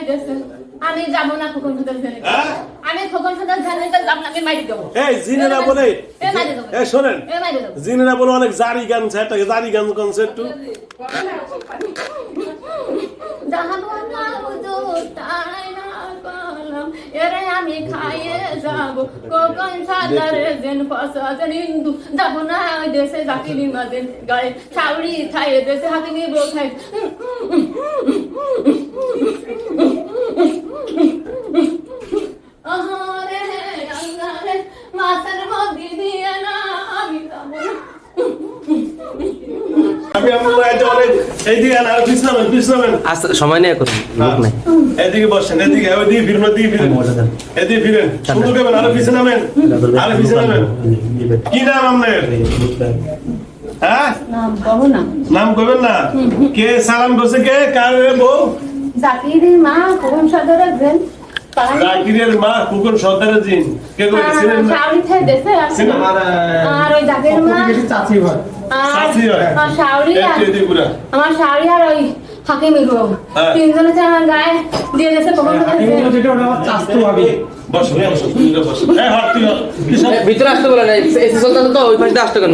দিয়েছে। আমি যাব না খোকন সাদার ঝালে হ্যাঁ? আমি খোকন সাদার ঝালে যাব না আমি মারি দেবো। এই জিনেরা বলে এ এই শোনেন। মারি জিনেরা বলে অনেক জারি গান একটা জারি গান কোনছে একটু। যাব না হুজুর তাই না কলম এরে আমি খাইয়ে যাব। কোকন সাদারে জেন ফসাদেন হিন্দু যাব না, ওই দেশে জাকিরি মাদেন গায়ে ছাউড়ি খাইয়ে দেশে হাকিমি বোখাই আহারে আল্লাহরে মাথার মধ্যে দিয়ে না আমি যাব না আমি আপনারা এটা অনেক এইদিকে আন, আর পিছনে নামেন, পিছনে নামেন। আচ্ছা সময় নেই করুন লোক নাই। এদিকে বসেন এদিকে ওইদিকে ফিরেন ওইদিকে ফিরেন এদিকে ফিরেন সুন্দর করবেন আরও পিছনে নামেন আরও পিছনে নামেন। কি নাম আপনার? হ্যাঁ? নাম করবেন না। কে সালাম করছে কে? কার বউ? জাকিরের মা কোন সদরে দেন জাকিরের মা কুকুর সর্দারের জিন। কে করেছিলেন ছিলেন? আর ওই জাকিরের মা চাচি হয়। আমার শাওরি আর ওই হাকিমি রুম হ্যাঁ। তিনজনে যে আমার গায়ে দিয়ে দেশে কখন ভিতরে আসতে বলে নাই এসি চলতে তো ওই পাশে আসতে কেন?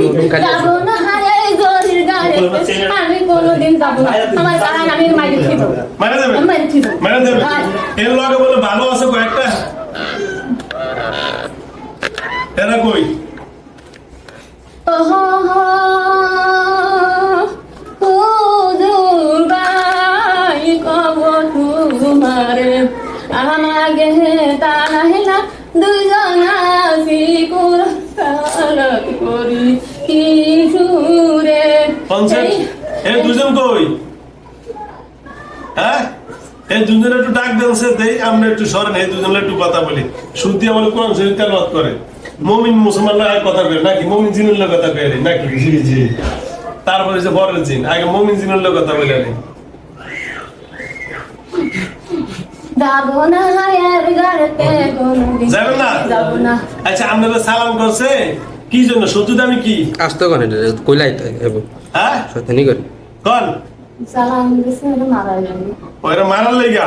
আমি কোনোদিন যাব না। আমার গায়ে আমি মাইরে খিদ মারা দেবে। মাইরে দেবে। এর লগে বলে ভালো আছে কয়েকটা। এরা কই? দুর্গাই তোমারে আমাগে তাহিলা দুজন করি কি সুরে। এই দুজন কই? হ্যাঁ? এই দুজন একটু ডাক দেন সে দেই আমরা একটু সরেন এই দুজন একটু কথা বলি। শুদ্ধি আমলে কোরআন শরীফ তেলাওয়াত করে। মুমিন মুসলমানরা আগে কথা কয় নাকি মুমিন জিনের লোক কথা কয় নাকি? জি জি। তারপরে যে বড় জিন আগে মুমিন জিনের লোক কথা বলে রে যাব না হায়ার গাড়তে কোনদিন যাবেন না যাব না আচ্ছা আপনারা সালাম করছে। কি জন্য? সত্যি দামি কি? আসতে কেন কইলাই এবো। হ্যাঁ? সত্যি করে কন? সালাম দিছে মারা যাবে ওরা মারার লেগা?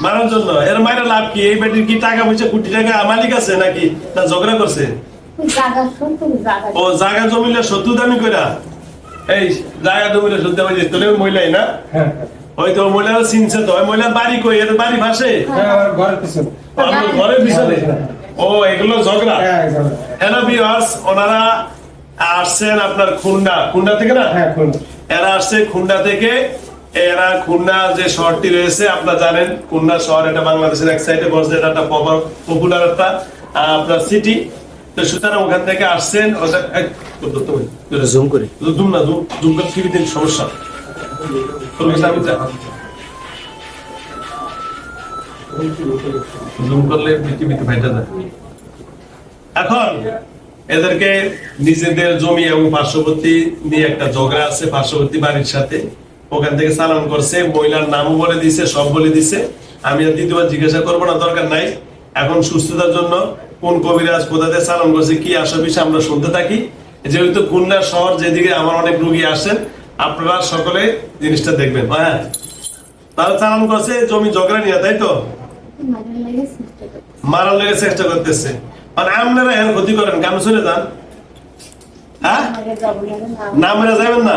মারার জন্য? এর মায়ের লাভ কি? এই বেটির কি টাকা পয়সা কোটি টাকা মালিক আছে নাকি? না ঝগড়া করছে? ও জায়গা জমিলে সত্তর দামি কইরা? এই জায়গা জমিলে সত্তর দামি তোলে মহিলাই না? হ্যাঁ। ওই তো মহিলারা চিনছে তো ওই মহিলার বাড়ি কই? এর বাড়ি ভাসে। হ্যাঁ ঘরের পিছনে। ও, ঘরের পিছনে। ও এগুলো ঝগড়া? হ্যাঁ। হ্যালো ভিউয়ার্স ওনারা আসছেন আপনার খুলনা। খুলনা থেকে না? হ্যাঁ খুলনা। এরা আসছে খুলনা থেকে। এরা খুলনা যে শহরটি রয়েছে আপনারা জানেন খুলনা শহর এটা বাংলাদেশের এক সাইডে বসে এটা একটা পপুলার একটা আপনার সিটি তো সুতরাং ওখান থেকে আসছেন। জুম করে। জুম না জুম জুম করে দিন সমস্যা। এখন এদেরকে নিজেদের জমি এবং পার্শ্ববর্তী নিয়ে একটা ঝগড়া আছে, পার্শ্ববর্তী বাড়ির সাথে। ওখান থেকে চালান করছে, মহিলার নামও বলে দিছে, সব বলে দিছে। আমি আর দ্বিতীয়বার জিজ্ঞাসা করব না, দরকার নাই। এখন সুস্থতার জন্য কোন কবিরাজ কোথাতে চালান করছে, কি আসা আমরা শুনতে থাকি। যেহেতু খুলনা শহর যেদিকে আমার অনেক রুগী আসেন আপনারা সকলে জিনিসটা দেখবেন হ্যাঁ? তাহলে চালান করছে জমি ঝগড়া নিয়ে তাই তো? মারার লেগে চেষ্টা করতেছে। মানে আপনারা এর ক্ষতি করেন কেন চলে যান? হ্যাঁ? না মেরে যাবেন না।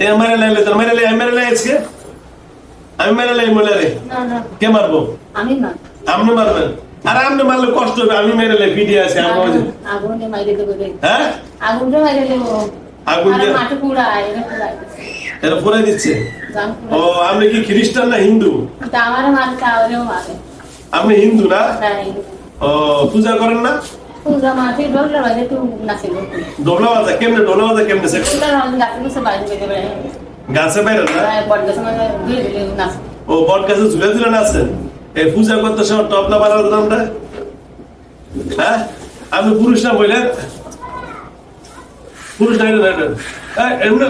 এ মেরে লাইলে তো মেরে লাই মেরে লাই আজকে? আমি মেরে লাই মলে রে কে মারবো? আমি না। আপনি মারবেন। আর আপনি মারলে কষ্ট হবে আমি মেরে লাই পিডিয়ে আছে আমি আগুনে মাইরে দেবো হ্যাঁ? আগুনটা মাইরে দেবো। আগুন দিয়ে- এটা পুড়ায় দিচ্ছে। ও আপনি কি খ্রিস্টান না হিন্দু? আপনি না? ও পূজা করেন না? ডোলে বাজা কেমনে বাজা কেমনে গাছে বাইরে না? গাছে মানে ধুয়ে দিলে নাচ। ও বট গাছে ঝুলে ঝুলে আছেন এই পূজা করতে সময় টপলা হ্যাঁ? আপনি পুরুষ না বললেন পুরুষ না এটা এটা হ্যাঁ এমন না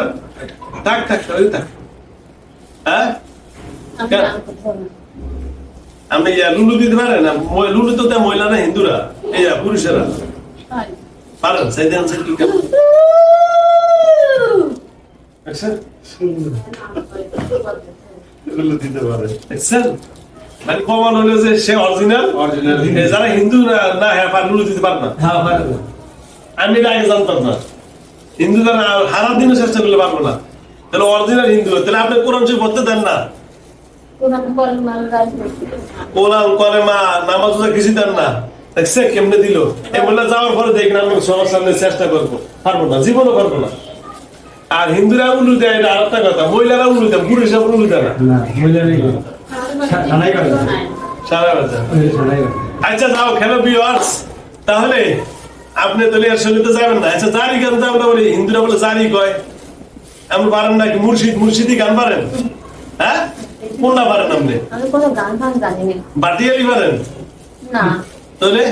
থাক থাক ওই থাক। হ্যাঁ? আমি লুলু দিতে পারেন না? মই- লুলু তো দেয় মহিলা না হিন্দুরা। এই যা পুরুষেরা। পারেন সেই দেন সে কি লুলু দিতে পারে। দেখছেন মানে প্রমাণ হলো যে সে অরিজিনাল হিন্দু। যারা হিন্দু না না হ্যাঁ পারগুলো দিতে পারে না। হ্যাঁ পারে না। আমি আগে জানতাম না। হিন্দু যারা হারা দিনও চেষ্টা করলে পারব না। তাহলে অরিজিনাল হিন্দু। তাহলে আপনি কোরআন শরীফ পড়তে দেন না। কোরআন মানে করে মা নামাজ কিছু দেন না। দেখছে কেমনে দিল? যাওয়ার পরে দেখবেন আমি সবার সামনে চেষ্টা করব। পারব না জীবনও পারব না। আর হিন্দুরা উলু দেয় এটা আরেকটা কথা মহিলারা উলু দেয় পুরুষরা উলু দেয় না। আচ্ছা যাও খেলো বিয়ার্স তাহলে আপনি তাহলে এর সঙ্গে তো যাবেন না। আচ্ছা জারি গান তো আমরা বলি? হিন্দুরা বলে জারি কয়। আপনি পারেন নাকি? মুর্শিদ মুর্শিদি গান পারেন? হ্যাঁ? কোনটা পারেন আপনি? না বাটিয়ালি পারেন? না। তাহলে?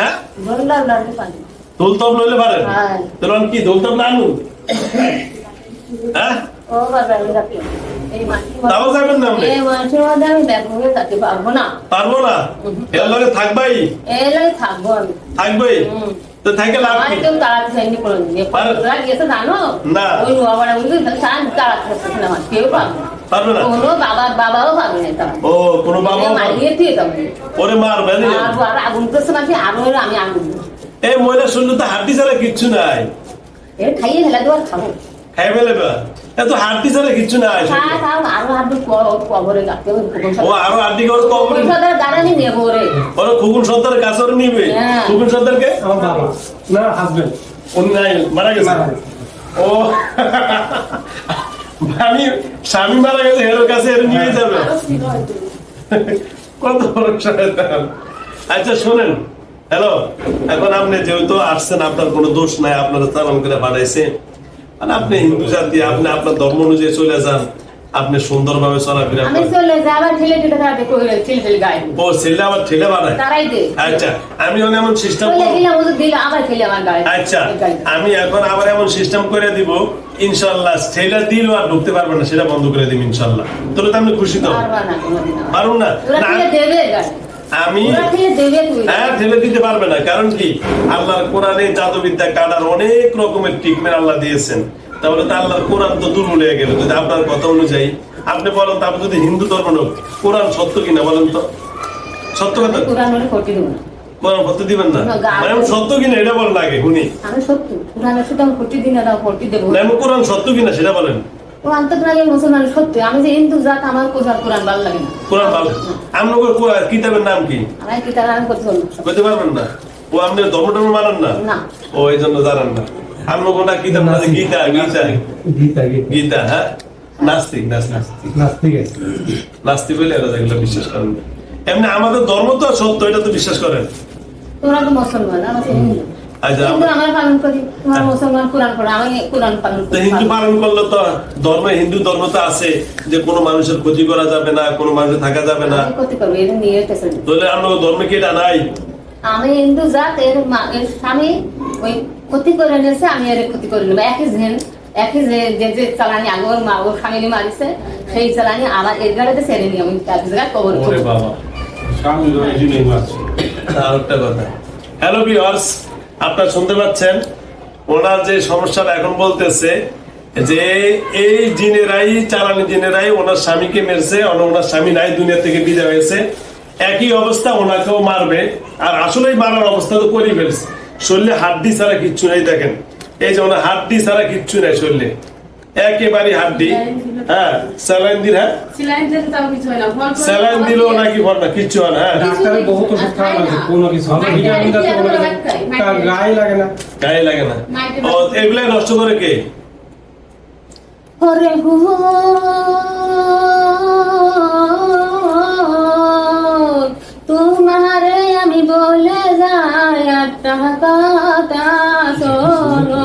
হ্যাঁ? দোল পারেন। হ্যাঁ। তাহলে কি দোল আনুন হ্যাঁ এই রাখি এই মাটি তাও যাবেন না আপনি? এই মাটির মধ্যে আমি ব্যাগ থাকতে পারব না। পারব না? এর লগে থাকবাই? এই লাগে থাকব আমি। থাকবাই? তো থাকে লাভ কি? কেউ তাড়াতে চাইনি করে নিয়ে পারো? গেছে জানো? না। ওই বাবারা বুঝলি সান তাড়াতে চাইছে না কেউ পারবে পারবে না? কোনো বাবা বাবাও পারবে না তারা ও কোনো বাবা মারিয়ে দিয়ে যাবে। ওরে মারবে না আর আর আগুন করছে মাঝে আরও আমি আগুন এই মহিলা শুনলে তো হাড্ডি ছাড়া কিচ্ছু নাই। এ খাইয়ে ফেলা দেওয়ার খাব। এত হাড্ডি ছাড়া আরও হাত কবরে ও আরও হাড্ডি করে কম পয়সাদার দাঁড়ানি নেব। রে ওরা। খুকুন সর্দারের কাছে ওরা নিবে। হ্যাঁ। খুকুন সর্দারকে? আমার বাবা। না হাজবেন্ড উনি নাই মারা গেছে। ও আমি স্বামী মারা গেছে কাছে এর নিয়ে যাবে। কত বড় শয়তান। আচ্ছা শোনেন। হ্যালো এখন আপনি যেহেতু আসছেন আপনার কোনো দোষ নাই আপনারা চালান করে পাঠাইছে আর আপনি হিন্দু জাতি আপনি আপনার ধর্ম অনুযায়ী চলে যান আপনি সুন্দরভাবে চলাফেরা আমি চলে যাই আবার ঠেলে ঠেলে তারা দেখো ঠেলে ঠেলে গায়ে। ও ছেলে আবার ঠেলে বানায়? তারাই দে। আচ্ছা আমি মানে এমন সিস্টেম চলে গেলাম ওদের দিল আবার ঠেলে আমার গায়ে। আচ্ছা আমি এখন আবার এমন সিস্টেম করে দিব ইনশাল্লাহ ছেলে দিল আর ঢুকতে পারবে না সেটা বন্ধ করে দিব ইনশাল্লাহ তাহলে তো আপনি খুশি তো। পারবা না কোনোদিন আমার। পারুন না না, দেবে গায়ে। আমি হ্যাঁ ঠেলে দিতে পারবে না। কারণ কি? আল্লাহর কোরআনে জাদুবিদ্যা কাটার অনেক রকমের ট্রিটমেন্ট আল্লাহ দিয়েছেন। তাহলে তো আল্লাহর কোরআন তো দূর হয়ে গেল। যদি আপনার কথা অনুযায়ী আপনি বলেন তো আপনি যদি হিন্দু ধর্ম লোক কোরআন সত্য কিনা বলেন তো? সত্য কথা? কোরআন কোরআন সত্য দিবেন না? মানে সত্য কিনা এটা বলেন আগে শুনি। আমি সত্যি। কোরআনের সাথে আমি দিন কোরআন সত্য কিনা সেটা বলেন। ও আন্তর্জাতিক মুসলমান সত্যি। আমি যে হিন্দু জাত আমার কোরআন কোরআন ভালো লাগে না। কোরআন ভালো? আপনার কোরআন কিতাবের নাম কি? আমার কি তারা করতে পারব না। পারবেন না? ও আপনি ধর্ম টর্ম মানেন না? না। ও এই জন্য জানেন না। আপনার কোনটা কিতাব আছে গীতা গীতা। গীতা গীতা। গীতা হ্যাঁ? নাস্তিক নাস্তিক। নাস্তিক। নাস্তিক বলে এরা বিশ্বাস করেন এমনি আমাদের ধর্ম তো সত্য এটা তো বিশ্বাস করেন। তোরা তো মুসলমান আমরা হিন্দু। হিন্দু পালন করি তোমার মুসলমান কোরআন পড়ে আমি কোরআন পালন তো করি হিন্দু পালন করলে তো ধর্ম হিন্দু ধর্ম তো আছে যে কোনো মানুষের ক্ষতি করা যাবে না কোনো মানুষের থাকা যাবে না। আমি করতে পারব এটা নিয়ে যেতেছে। না। তাহলে আপনার ধর্মে কি এটা নাই? আমি হিন্দু জাত এর স্বামী ওই ক্ষতি করে নিয়েছে আমি এর ক্ষতি করে নেব। একই একই যে যে যে চালানি আগে ওর মা ওর স্বামী মারিছে সেই চালানি আমার এর গাড়িতে ছেড়ে নিয়ে আমি এক জায়গায় কবর বাবা স্বামী আর একটা কথা। হ্যালো ভিউয়ার্স আপনারা শুনতে পাচ্ছেন? ওনার যে সমস্যাটা এখন বলতেছে যে এই জিনেরাই, চালানি জিনেরাই ওনার স্বামীকে মেরেছে ওনার স্বামী নাই, দুনিয়া থেকে বিদায় হয়েছে। একই অবস্থা ওনাকেও মারবে, আর আসলেই মারার অবস্থা তো করেই ফেলছে। শরীরে হাড্ডি ছাড়া কিচ্ছু নেই, দেখেন। এই যে ওনার হাড্ডি ছাড়া কিচ্ছু নেই শরীরে। একেবারে হাড্ডি। হ্যাঁ স্যালাইন দিল হ্যাঁ স্যালাইন নাকি ভর না কিচ্ছু হয় না হ্যাঁ? ডাক্তারের বহুত ওষুধ খাওয়া লাগে কোনো কিছু হবে ভিটামিন জাতীয় কোনো তার গায়ে লাগে না। গায়ে লাগে না। ও এগুলাই নষ্ট করে কে? ওরে হো তোমারে আমি বলে যাই একটা কথা শোনো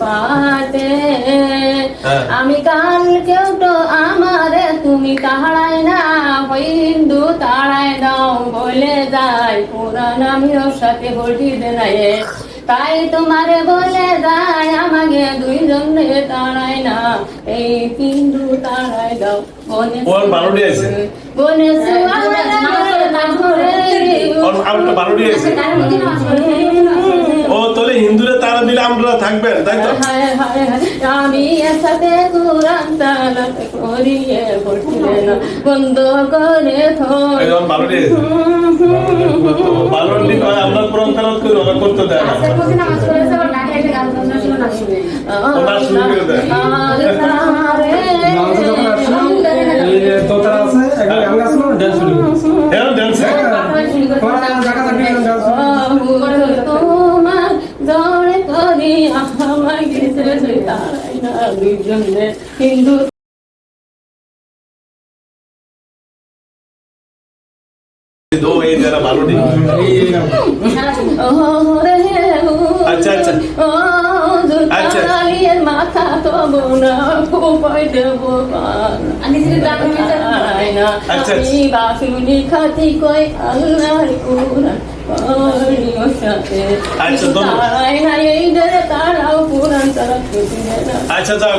পাতে হ্যাঁ। আমি তো তুমি তাড়াই না হিন্দু তাড়াই দাও বলে যাই পুরান আমি ওর সাথে বলি দেনাই তাই তোমারে বলে যায় আমাকে দুইজন তাড়াই না এই হিন্দু তাড়াই দাও বনে। বনে সুয়ারে তাহলে হিন্দুরা তারা দিলে আমরা থাকবেন তাই তো? হায় হায় হায়, আমি একসাথে কোরআন তালাত করিয়ে পড়লে না বন্ধ করে একদম ভালো রে ভালো রে আমরা কোরআন তেলাওয়াত করি ওরা করতে দেয় না। আজকের প্রতি নামাজ পড়েছে? আবার নাকে একটা গান বাজনা ছিল শুনে তারাই হিন্দু। আচ্ছা, আচ্ছা। আচ্ছা। মাথা তো বোনা কোপাই দেব আমি বাসুনি খাতি পড়িও সাথে আচ্ছা, আচ্ছা যাও।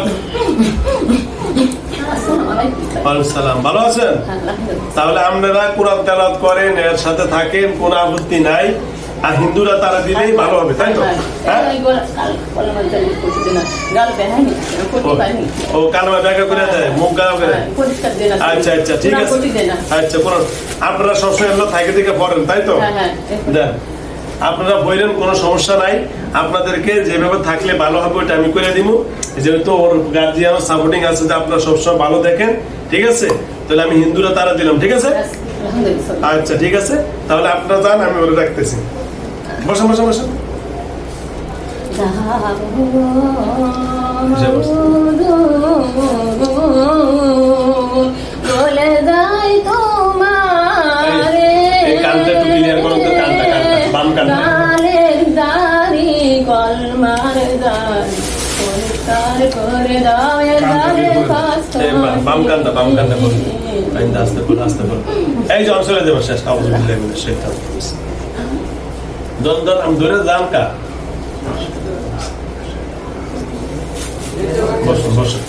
ভালো আছেন? তাহলে আপনারা কোরআন তেলাত করেন এর সাথে থাকেন কোনো আপত্তি নাই। আর হিন্দুরা তারা দিলেই ভালো হবে তাই তো? হ্যাঁ? ও কালমা ব্যাখ্যা করে দেয় মুখ গাও করে আচ্ছা আচ্ছা ঠিক আছে। আচ্ছা কোরআন আপনারা সবসময় এগুলো থাকে থেকে পড়েন তাই তো? দেন। আপনারা বইলেন কোনো সমস্যা নাই। আপনাদেরকে যেভাবে থাকলে ভালো হবে ওটা আমি করে দিব যেহেতু ওর গার্জিয়ান সাপোর্টিং আছে যে আপনারা সবসময় ভালো দেখেন ঠিক আছে? তাহলে আমি হিন্দুরা তারা দিলাম ঠিক আছে? আচ্ছা ঠিক আছে। তাহলে আপনারা যান আমি ওরা রাখতেছি তো, কানটা, কানটা, বাম বা- বাম বাম করুন আস্তে করুন আস্তে করুন এই যে অঞ্চলে দেবো শেষ মিলে শেখ দন আমি ধরে যান কা। বসো বসুন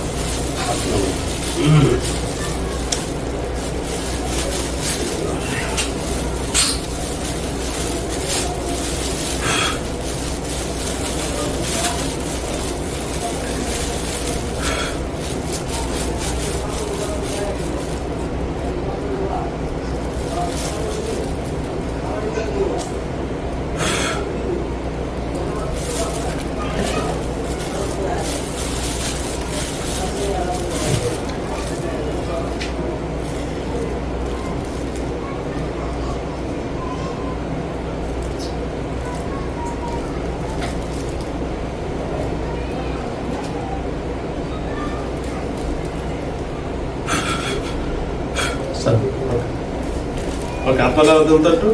স্যার তো একটু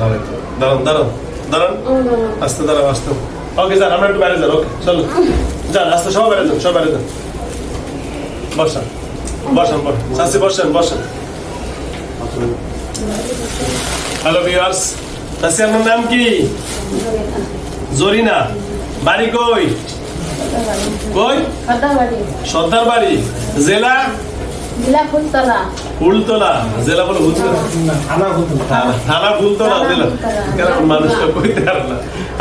দাঁড়ান দাঁড়ান। দাঁড়ান দাঁড়ান আস্তে দাঁড়ান আস্তে। ওকে স্যার আমরা একটু বাইরে যান ওকে চলো। যান আস্তে সবাই বাইরে যান সবাই বাইরে যান। বসান বসান বসান। চাষি বসেন বসেন। হ্যালো ভিউয়ার্স চাষি আপনার নাম কি? জরিনা। বাড়ি কই? কই? সর্দার বাড়ি জেলা? জেলা ফুলতলা। ফুলতলা। জেলা বলে ফুলতলা। থানা থানা- ফুলতলা জেলা। কইতে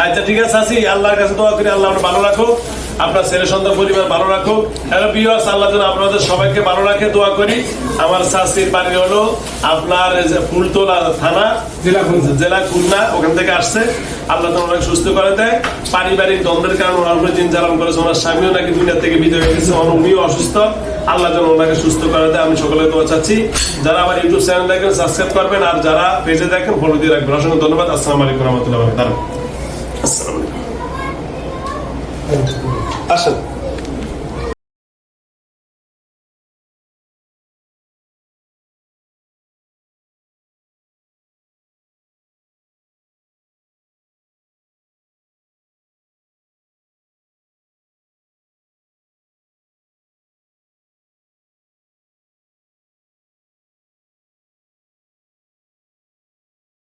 আচ্ছা ঠিক আছে আসি আল্লাহর কাছে দোয়া করি আল্লাহ ভালো রাখো আপনার ছেলে, সন্তান, পরিবার ভালো রাখো হ্যালো আল্লাহ যেন আপনাদের সবাইকে ভালো রাখে, দোয়া করি। আমার শাস্তির বাড়ি হলো আপনার ফুলতলা থানা, জেলা। জেলা খুলনা, ওখান থেকে আসছে। আল্লাহ তো ওনাকে সুস্থ করে দেয়। পারিবারিক দ্বন্দ্বের কারণে ওনার উপরে দিন করেছে। ওনার স্বামীও নাকি দুনিয়া থেকে বিদায় হয়ে গেছে। উনিও অসুস্থ। আল্লাহ যেন ওনাকে সুস্থ করে দেয়। আমি সকলে দোয়া চাচ্ছি। যারা আমার ইউটিউব চ্যানেল দেখেন সাবস্ক্রাইব করবেন। আর যারা পেজে দেখেন ফলো দিয়ে রাখবেন। অসংখ্য ধন্যবাদ। আসসালামু আলাইকুম রহমতুল্লাহ আসসালামু আলাইকুম আসেন